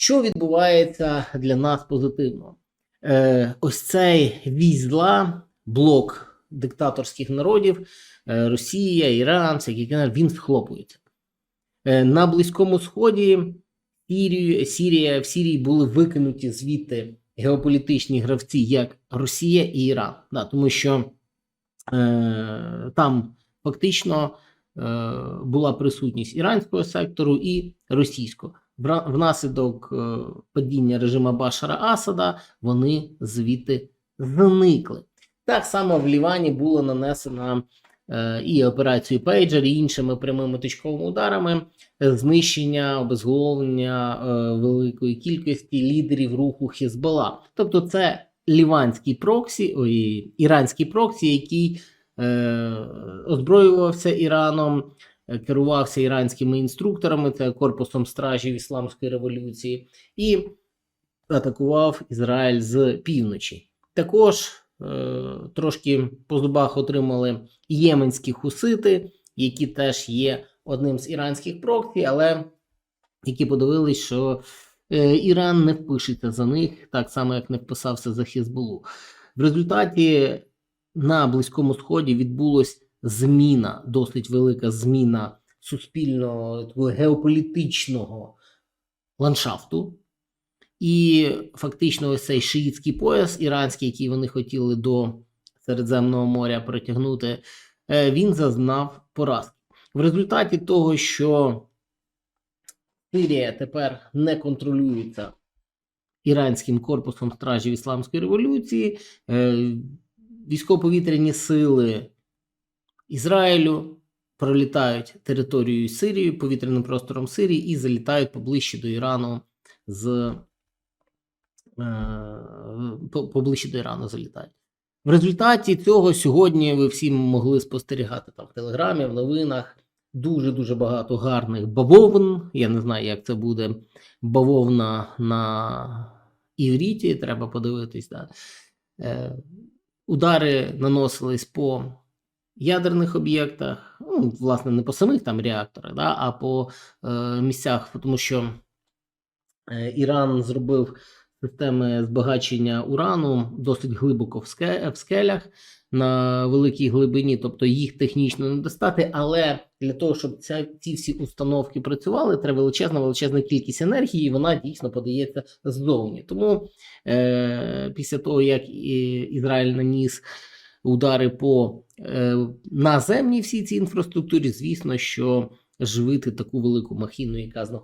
Що відбувається для нас позитивно? Е, ось цей вісь зла, блок диктаторських народів, е, Росія, Іран, він схлопується. Е, на Близькому Сході Сірію, Сірія, в Сірії були викинуті звідти геополітичні гравці, як Росія і Іран. Да, тому що е, там фактично е, була присутність іранського сектору і російського. Внаслідок е, падіння режиму Башара Асада вони звідти зникли. Так само в Лівані було нанесено е, і операцію Пейджер, і іншими прямими точковими ударами е, знищення, обезголовлення великої кількості лідерів руху Хізбалла. Тобто, це ліванський проксі, ой, іранський проксі, який е, озброювався Іраном, керувався іранськими інструкторами, це корпусом стражів Ісламської революції, і атакував Ізраїль з півночі. Також е, трошки по зубах отримали єменські хусити, які теж є одним з іранських проксі, але які подивились, що е, Іран не впишеться за них, так само як не вписався за Хізбулу. В результаті на Близькому Сході відбулась зміна, досить велика зміна суспільного геополітичного ландшафту. І фактично ось цей шиїтський пояс іранський, який вони хотіли до Середземного моря протягнути, е, він зазнав поразки. В результаті того, що Сирія тепер не контролюється іранським корпусом стражів Ісламської революції, е, військово-повітряні сили Ізраїлю пролітають територією Сирії, повітряним простором Сирії і залітають поближче до Ірану з е, поближче до Ірану залітають. В результаті цього сьогодні ви всі могли спостерігати там в Телеграмі, в новинах дуже-дуже багато гарних бавовн. Я не знаю, як це буде бавовна на івріті, треба подивитись. Да. Е, удари наносились по ядерних об'єктах, ну, власне, не по самих там реакторах, да, а по е, місцях, тому що е, Іран зробив системи збагачення урану досить глибоко в, скелях на великій глибині, тобто їх технічно не достати. Але для того, щоб ця, ці всі установки працювали, треба величезна величезна кількість енергії, і вона дійсно подається ззовні. Тому е, після того, як і- Ізраїль наніс удари по е, наземній всій цій інфраструктурі, звісно, що живити таку велику махіну, яка знаходиться